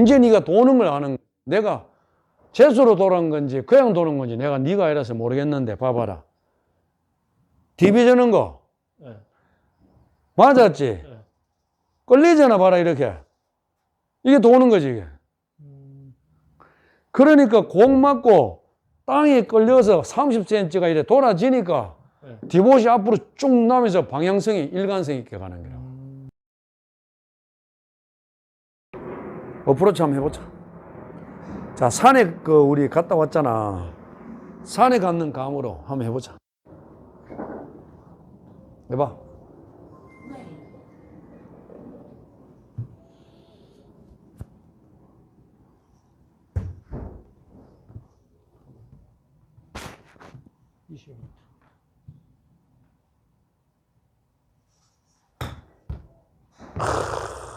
이제 네가 도는 걸 아는 거야. 내가 재수로 도는 건지 그냥 도는 건지 내가 네가 알아서 모르겠는데 봐봐라. TV 저는 거 네. 맞았지? 네. 끌리잖아 봐라 이렇게. 이게 도는 거지 이게. 음, 그러니까 공 맞고 땅에 끌려서 30cm가 이래 돌아지니까 네. 디봇이 앞으로 쭉 나면서 방향성이 일관성 있게 가는 거라 어프로치 한번 해보자. 자, 산에 그 우리 갔다 왔잖아. 산에 갖는 감으로 한번 해보자. 해봐.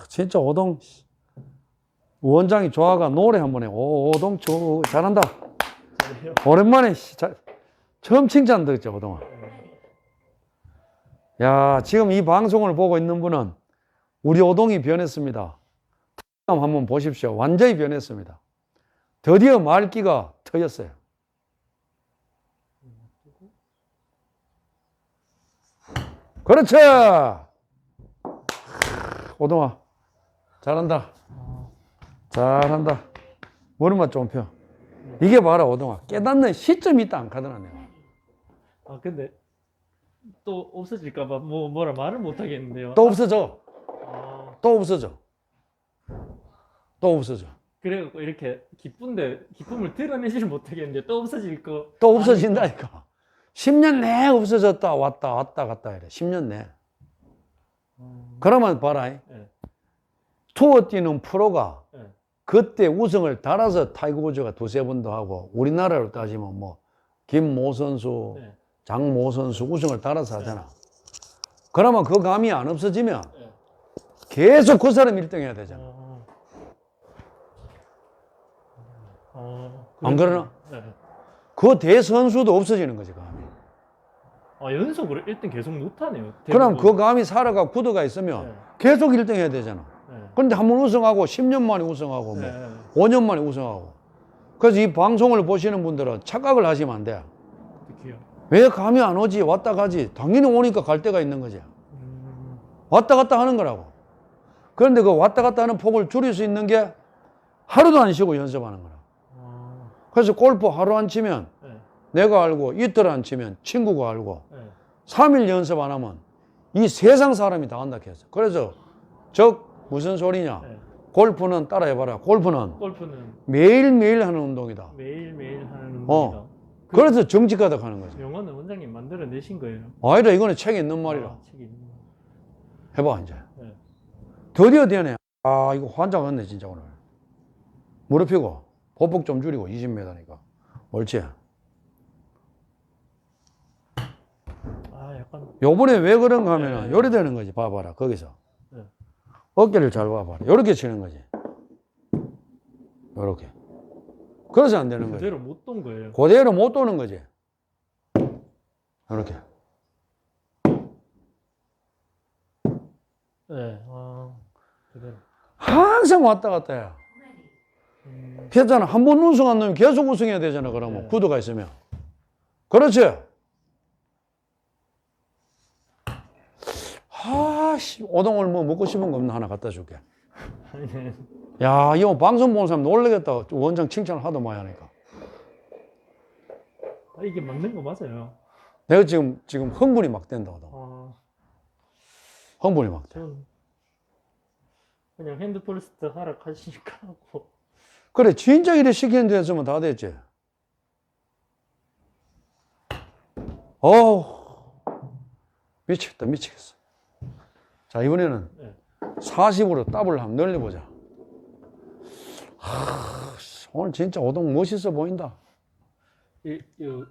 진짜 오동 원장이 좋아가 노래 한번 해. 오, 오동 조 잘한다. 잘해요. 오랜만에 씨, 잘- 처음 칭찬 듣죠, 오동아. 야, 지금 이 방송을 보고 있는 분은 우리 오동이 변했습니다. 한번 보십시오. 완전히 변했습니다. 드디어 말기가 터졌어요. 그렇지! 오동아, 잘한다. 잘한다. 머리만 좀 펴. 이게 바로 오동아. 깨닫는 시점이 있다 안 가더라, 내가. 아 근데 또 없어질까봐 뭐 뭐라 말을 못 하겠는데요. 또 없어져. 아, 또 없어져. 또 없어져. 그래갖고 이렇게 기쁜데 기쁨을 드러내지를 못하겠는데 또 없어질 거. 또 없어진다니까. 10년 내에 없어졌다, 왔다, 왔다, 갔다 이래. 10년 내. 음, 그러면 봐라. 네. 투어 뛰는 프로가 네. 그때 우승을 달아서 타이거 우즈가 두세 번도 하고 우리나라로 따지면 뭐 김모 선수, 네. 장모 선수 우승을 달아서 하잖아. 그러면 그 감이 안 없어지면 네. 계속 그 사람 1등 해야 되잖아. 아, 아, 안 그러나? 네. 그 대선수도 없어지는 거지, 감이. 아 연속으로 1등 계속 못하네요. 그럼 그. 감이 살아가 굳어가 있으면 네. 계속 1등 해야 되잖아. 네. 근데 한 번 우승하고 10년 만에 우승하고 뭐 네. 5년 만에 우승하고. 그래서 이 방송을 보시는 분들은 착각을 하시면 안 돼. 어떡해요? 왜 감이 안 오지? 왔다 가지. 당연히 오니까 갈 때가 있는 거지. 음, 왔다 갔다 하는 거라고. 그런데 그 왔다 갔다 하는 폭을 줄일 수 있는 게 하루도 안 쉬고 연습하는 거라. 아, 그래서 골프 하루 안 치면 네. 내가 알고 이틀 안 치면 친구가 알고 네. 3일 연습 안 하면 이 세상 사람이 다 한다 했어. 그래서 저 무슨 소리냐? 네. 골프는 따라해봐라. 골프는 골프는 매일매일 하는 운동이다. 매일 매일 하는 운동이다. 어. 그 래서 정직하다 하는 거지. 영어는 원장님 만들어내신 거예요. 아니다, 이거는 책에 있는 말이라. 아, 책이 있는 거. 해봐, 이제. 네. 드디어 되네. 아, 이거 환장 왔네, 진짜 오늘. 무릎 펴고, 보폭 좀 줄이고, 20m니까. 옳지. 아 약간 요번에 왜 그런가 하면 네. 요리 되는 거지. 봐봐라, 거기서. 네. 어깨를 잘 봐봐라. 요렇게 치는 거지. 요렇게. 그래서 안 되는 거지. 그대로 못 돈 거예요. 그대로 못 도는 거지. 요렇게. 네. 아 그대로. 항상 왔다 갔다 해. 음, 피했잖아. 한 번 우승 안 넣으면 계속 우승해야 되잖아. 그러면 네. 구도가 있으면. 그렇지. 아씨 오동을 뭐 먹고 싶은 거 없나 하나 갖다 줄게. 야 이거 방송 보는 사람 놀라겠다. 원장 칭찬을 하도 많이 하니까. 아, 이게 맞는 거 맞아요. 내가 지금 지금 흥분이 막 된다. 아, 흥분이 막 돼. 전 그냥 핸드폴스트 하락하시니까 하고. 그래 진짜 이래 시키는 데 했으면 다 됐지. 어우 미치겠다 미치겠어. 자 이번에는 네. 40으로 더블 한번 늘려보자. 하, 씨, 오늘 진짜 오동 멋있어 보인다. 이, 이,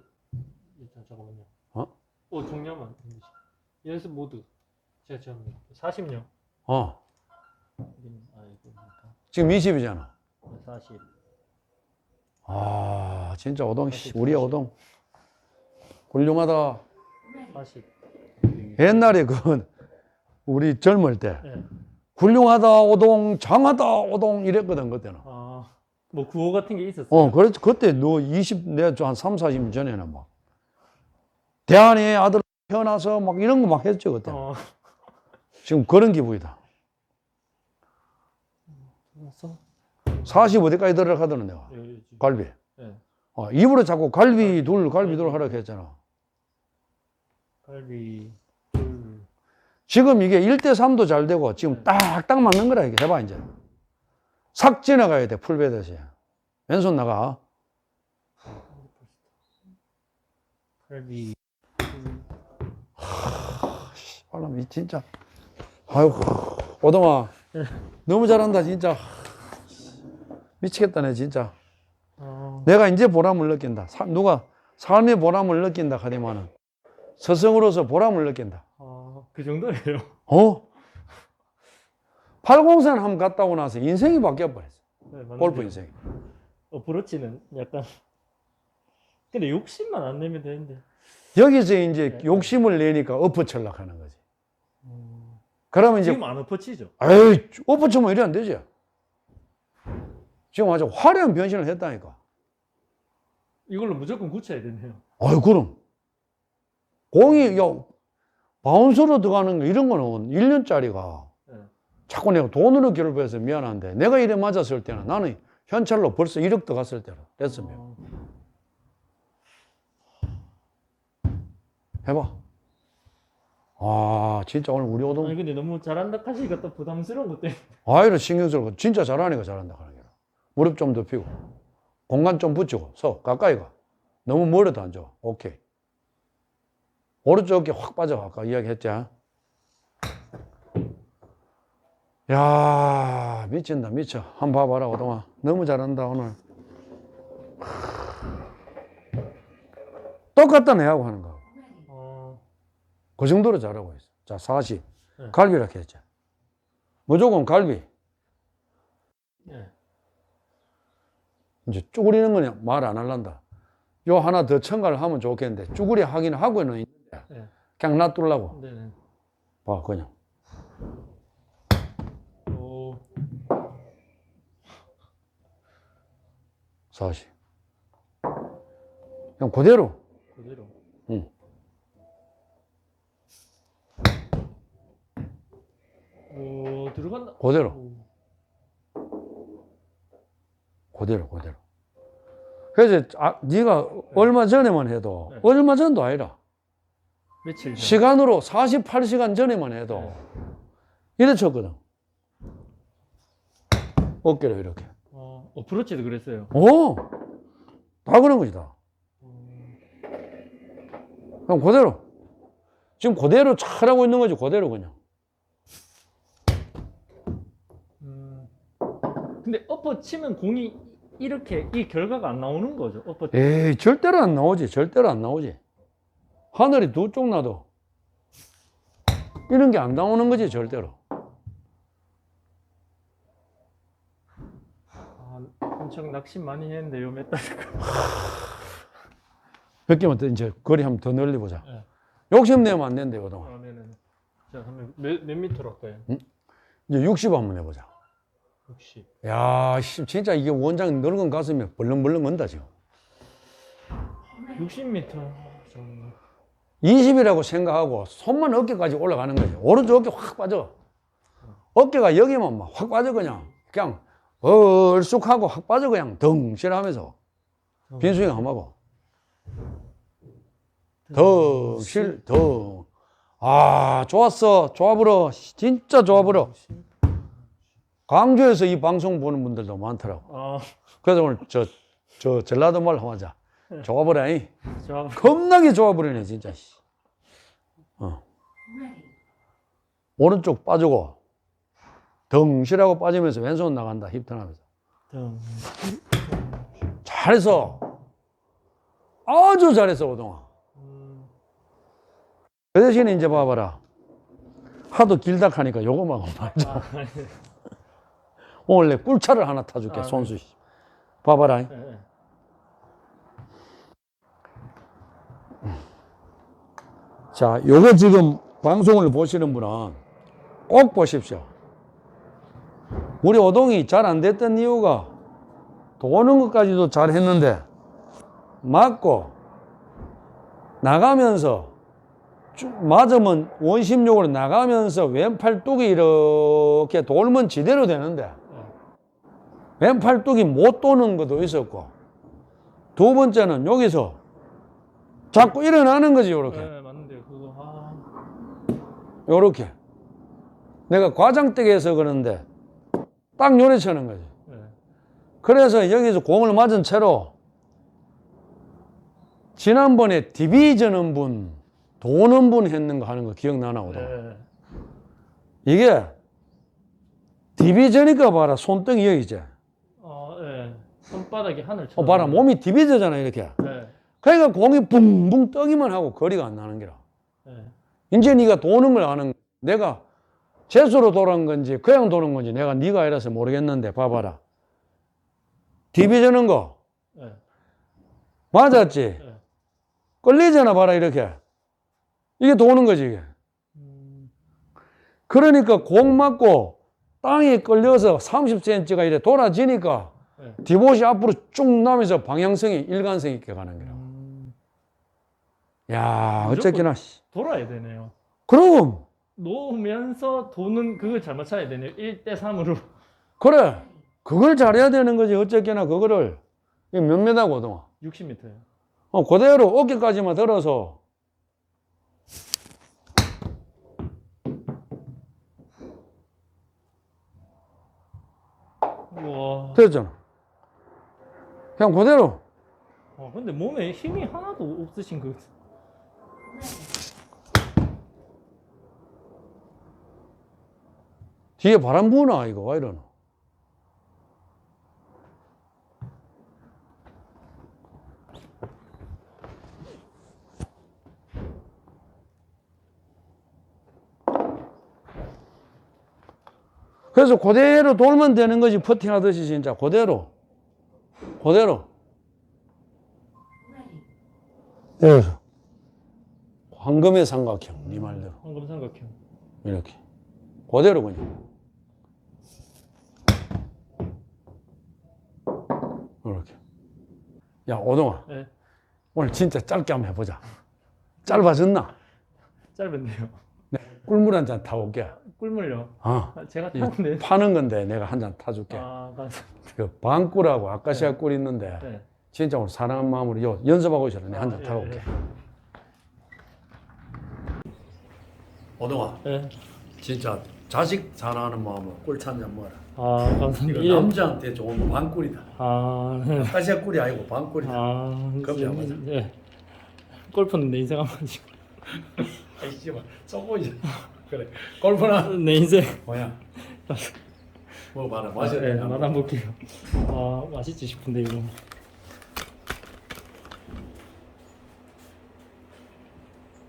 일단 잠깐만요. 어? 어, 종료만. 연습 모드. 제가 지금 40년. 어, 지금 20이잖아. 40. 아, 진짜 오동, 씨, 우리 오동. 훌륭하다. 40. 옛날에 그, 우리 젊을 때, 네. 훌륭하다 오동 장하다 오동 이랬거든 그때는 아, 뭐 구호 같은 게 있었어요. 어 그래 그때 너 20, 내가 한 3, 40년 전에는 막 대한의 아들 태어나서 막 이런 거 막 했죠 그때 어. 지금 그런 기분이다 그래서 45대까지 들어가더는 내가 예, 예, 갈비 예. 어, 입으로 자꾸 갈비 둘 갈비 둘 하라고 했잖아 갈비 둘. 지금 이게 1대 3도 잘 되고 지금 딱딱 맞는 거라 이게 해봐 이제. 삭 지나가야 돼 풀베듯이. 왼손 나가. 바람이 진짜. 아이고 오동아. 너무 잘한다 진짜. 미치겠다 내 진짜. 어, 내가 이제 보람을 느낀다. 사- 누가 삶의 보람을 느낀다 하더만은 스승으로서 보람을 느낀다. 아, 그 정도예요. 어? 팔공산 한번 갔다 오고 나서 인생이 바뀌어 버렸어 네. 골프 인생이 어프로치는 약간 근데 욕심만 안 내면 되는데. 여기서 이제 욕심을 내니까 엎어 철락 하는 거지 음, 그러면 이제 지금 안 엎어치죠. 에이 엎어 치면 이래 안 되지 지금 아주 화려한 변신을 했다니까 이걸로 무조건 굳혀야 되네요. 아유, 그럼. 공이, 야, 바운서로 들어가는 거, 이런 거는 1년짜리가 네. 자꾸 내가 돈으로 결부해서 미안한데, 내가 이래 맞았을 때는 나는 현찰로 벌써 1억 들어갔을 때로 됐으면. 어, 해봐. 아, 진짜 오늘 우리 아니 오동, 근데 너무 잘한다 하시니까 또 부담스러운 것 때문에. 아이를 신경 쓰고, 진짜 잘하니까 잘한다 하는 거야. 무릎 좀 덮이고, 공간 좀 붙이고, 서, 가까이 가. 너무 멀어도 안 좋아. 오케이. 오른쪽 어깨 확 빠져. 아까 이야기했지. 야 미친다, 미쳐. 한번 봐봐라, 오동아. 너무 잘한다, 오늘. 똑같다, 내하고 하는 거. 어, 그 정도로 잘하고 있어. 자, 40. 네. 갈비라 했지. 무조건 갈비. 네. 이제 쭈그리는 거는 말 안 할란다. 요 하나 더 첨가를 하면 좋겠는데, 쭈그리 하긴 하고는. 그냥 놔두려고. 네네. 봐, 그냥. 오, 40. 그냥 그대로. 그대로. 응. 오, 들어간다. 그대로. 오, 그대로, 그대로. 그래서, 아, 네가 얼마 전에만 해도, 네. 얼마 전도 아니라, 며칠 전. 시간으로 48시간 전에만 해도, 네. 이래 쳤거든. 어깨로 이렇게. 어, 어프로치도 그랬어요. 오! 다 그런 거지, 다. 음, 그냥 그대로. 지금 그대로 잘하고 있는 거지, 그대로 그냥. 음. 근데 엎어 치면 공이 이렇게 이 결과가 안 나오는 거죠. 엎어. 에이, 절대로 안 나오지. 절대로 안 나오지. 하늘이 두 쪽 나도. 이런 게 안 나오는 거지, 절대로. 아, 엄청 낙심 많이 했는데 요, 몇 달. 몇 개만 더 이제 거리 한번 더 늘려보자. 네. 욕심 내면 안 된대, 그동안. 아, 네네. 자, 한번 몇, 몇 미터로 할까요? 이제 60 한번 해보자. 60. 야, 씨, 진짜 이게 원장 늙은 가슴이 벌렁벌렁 건다, 지금. 60m 정도. 20이라고 생각하고 손만 어깨까지 올라가는 거지. 오른쪽 어깨 확 빠져. 어깨가 여기만 막확 빠져, 그냥. 그냥 얼쑥하고 확 빠져, 그냥 덩실하면서. 빈스윙 한번 하고. 더, 실, 더. 아, 좋았어. 좋아 불어. 진짜 좋아 불어. 광주에서 이 방송 보는 분들도 많더라고. 아, 그래서 오늘 저, 저 전라도 말 하자. 좋아 불어잉. 좋아. 겁나게 좋아 불이네, 진짜. 씨. 어. 오른쪽 빠지고, 덩실하고 빠지면서 왼손 나간다. 힙 턴하면서. 등. 잘했어. 아주 잘했어, 오동아. 음, 그 대신에 이제 봐봐라. 하도 길다 하니까 요거만 말자. 아, 네. 오늘 내 꿀차를 하나 타줄게, 아, 네. 손수. 씨. 봐봐라. 네, 자, 요거 지금 방송을 보시는 분은 꼭 보십시오. 우리 오동이 잘 안 됐던 이유가 도는 것까지도 잘 했는데 맞고 나가면서 쭉 맞으면 원심력으로 나가면서 왼팔 뚝이 이렇게 돌면 지대로 되는데 왼팔 뚝이 못 도는 것도 있었고 두 번째는 여기서 자꾸 일어나는 거지 요렇게 네, 아. 요렇게 내가 과장댁에서 그러는데 딱 요래 쳐는 거지 네. 그래서 여기서 공을 맞은 채로 지난번에 디비 저는 분, 도는 분 했는 거 하는 거 기억나나 보다. 네. 이게 디비 저니까 봐라 손등이 여기 있지. 어, 예. 손바닥이 하늘 쳐. 어 봐라 몸이 디비져잖아 이렇게. 네. 그러니까 공이 붕붕 떠기만 하고 거리가 안 나는 게라. 네. 이제 네가 도는 걸 아는 내가 재수로 도는 건지 그냥 도는 건지 내가 네가 알아서 모르겠는데 봐봐라. 디비저는 거 네. 맞았지? 네. 끌리잖아 봐라 이렇게. 이게 도는 거지 이게. 음, 그러니까 공 맞고 땅에 끌려서 30cm가 이래 돌아지니까 네. 디봇이 앞으로 쭉 나면서 방향성이 일관성 있게 가는 거라. 음, 야, 어쨌거나. 씨. 돌아야 되네요. 그럼, 놓으면서 도는 그걸 잘 맞춰야 되네요. 1대 3으로. 그래. 그걸 잘해야 되는 거지. 어쨌거나 그거를. 몇 메다거든. 60m예요. 어, 그대로 어깨까지만 들어서. 우와. 됐잖아. 그냥 그대로. 어, 근데 몸에 힘이 하나도 없으신 것 같아요. 뒤에 바람 부나, 이거. 와 이러노. 그래서 그대로 돌면 되는 거지, 퍼팅 하듯이 진짜. 그대로. 그대로. 여기서. 황금의 삼각형, 네 말대로. 황금 삼각형. 이렇게. 그대로 그냥. 이렇게. 야, 오동아. 네. 오늘 진짜 짧게 한번 해보자. 짧아졌나? 짧은데요. 꿀물 한 잔 타올게. 꿀물요. 어. 아, 제가 타는데. 파는 건데 내가 한 잔 타줄게. 아, 감사합니다. 그 방꿀하고 아카시아 꿀 있는데 네. 진짜 오늘 사랑한 마음으로 요 연습하고 있어라. 내가 한잔 아, 예, 타올게. 오동아. 네. 진짜 자식 사랑하는 마음으로 꿀찬 잔 먹어라. 아, 감사합니다. 이거 남자한테 좋은 거 방꿀이다. 아, 네. 아카시아 꿀이 아니고 방꿀이다. 아, 겁이 안 네. 네. 골프는 내 인생 한 번씩. 아이 씨발 썩보이지. 그래. 골프나 내 인생. 뭐야? 먹어봐라. 네, 마셔야 돼. 맛 한번 볼게요. 아, 맛있지 싶은데 이거.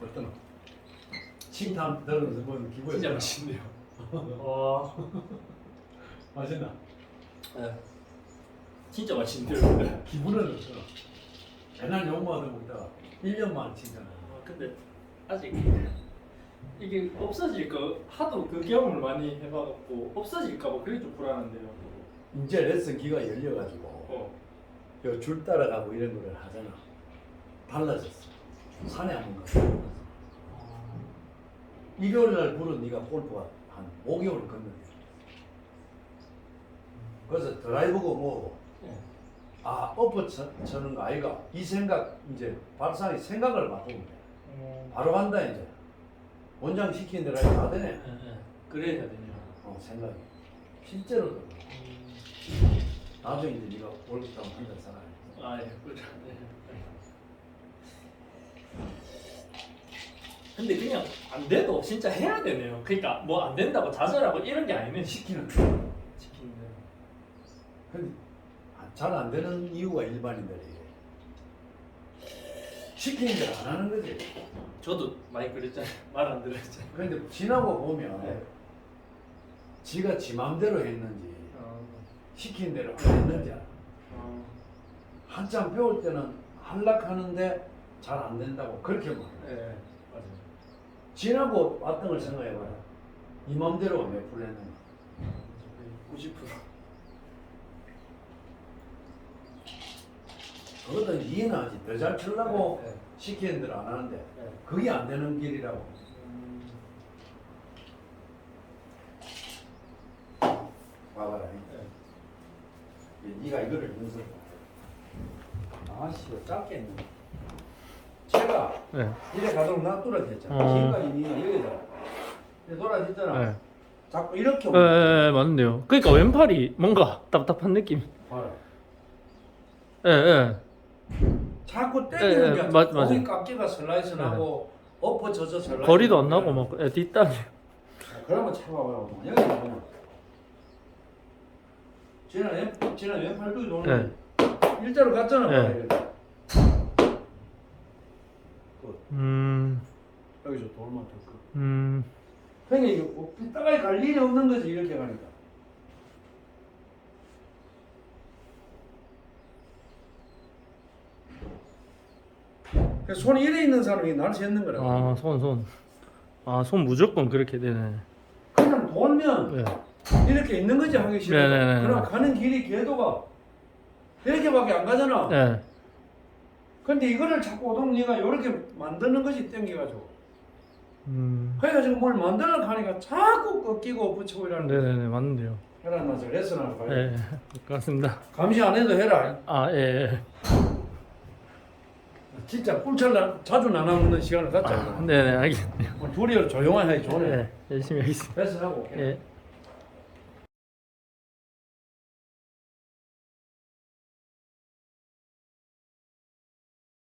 어떤 칭찬 들으면서 보면 기분이 진짜 맛있네요. 와, 맛있나? 네. 진짜 맛있는데요. 기분은 어떠? 맨날 욕만 하고 있다가 1년만 칭찬. 근데 아직 이게 없어질까 하도 그 경험을 많이 해봐갖고 없어질까 봐 그게 좀 불안한데요. 이제 레슨 기가 열려가지고 어. 요줄 따라가고 이런 거를 하잖아. 달라졌어. 산에 한번 가. 일요일 날 부른 네가 골프가 한 5개월 걷는 그래서 드라이브고 뭐고 네. 아 엎어 쳐, 쳐는 거 아이가 이 생각 이제 발상이 생각을 바꾸면 돼. 어. 바로 간다 이제 원장 시키는 대로 다 되네 네, 네. 그래야 되네요. 어, 생각이 실제로도 음. 나중에 이제 네가 타면 한잔 살아야 아, 예, 그렇죠. 네. 근데 그냥 안 돼도 진짜 해야 되네요. 그러니까 뭐 안 된다고 좌절하고 이런 게 아니네. 시키는 시키는 잘안 되는 이유가 일반인들이 시키는 대로 안 하는 거지 저도 많이 그랬잖아요. 말 안 들었잖아요. 근데 지나고 보면 네. 지가 지 맘대로 했는지 어, 시키는 대로 안 했는지 알아. 어, 한참 배울 때는 한락하는데 잘 안 된다고 그렇게 말해 네, 맞아요. 지나고 왔던 걸 생각해봐라 이 맘대로가 몇 프로 했는가 90%. 그것도 이해는 하지. 더 잘 치려고 네. 시키는 대로 안 하는데 네. 그게 안 되는 길이라고. 음, 봐봐라. 네. 네가 이거를 연습. 아씨, 짧게 했네. 제가 네. 이래 가도록 나 뚫어졌잖아. 어. 지금까지 네가 여기다. 이래 돌아졌잖아. 네. 자꾸 이렇게 예, 오면 예, 예, 맞는데요. 그러니까 왼팔이 뭔가 답답한 느낌. 봐라. 예, 예. 자꾸 예, 때리는 예, 게 맞- 거기 맞아요. 깎기가 슬라이스 나고 엎어져서 슬라이스 거리도 안 나고 나고 막 예, 뒷땅이. 그러면 잡아봐요. 여기 보면 지난 왼 지난 도는 일자로 갔잖아. 네. 봐라, 이렇게. 음, 여기서 돌만 더 크. 음, 그러니까 이게 뭐 삐딱하게 갈 일이 없는 거지 이렇게 가니까. 그 손이 이래 있는 사람이 날 샜는 거라고. 아, 손, 손. 아, 손 무조건 그렇게 되네. 그냥 돌면 네. 이렇게 있는 거지 하기 싫어. 네, 네, 네, 그럼 네. 가는 길이 궤도가 네 이렇게밖에 안 가잖아. 네. 근데 이거를 자꾸 오동니가 이렇게 만드는 것이 땡겨가지고. 음. 그러니까 지금 뭘 만들려고 하니까 자꾸 꺾이고 붙이고 이러는 네, 거야. 네네네, 맞는데요. 해라, 나저 레슨 할까요? 예, 네, 그렇습니다. 감시 안 해도 해라. 아, 예. 예. 진짜 꿀철 자주 나눠먹는 시간을 갖자. 아, 네네, 알겠네요. 뭐 둘이 조용히 해, 조용히. 예, 열심히 하겠습니다. 레슨하고. 예.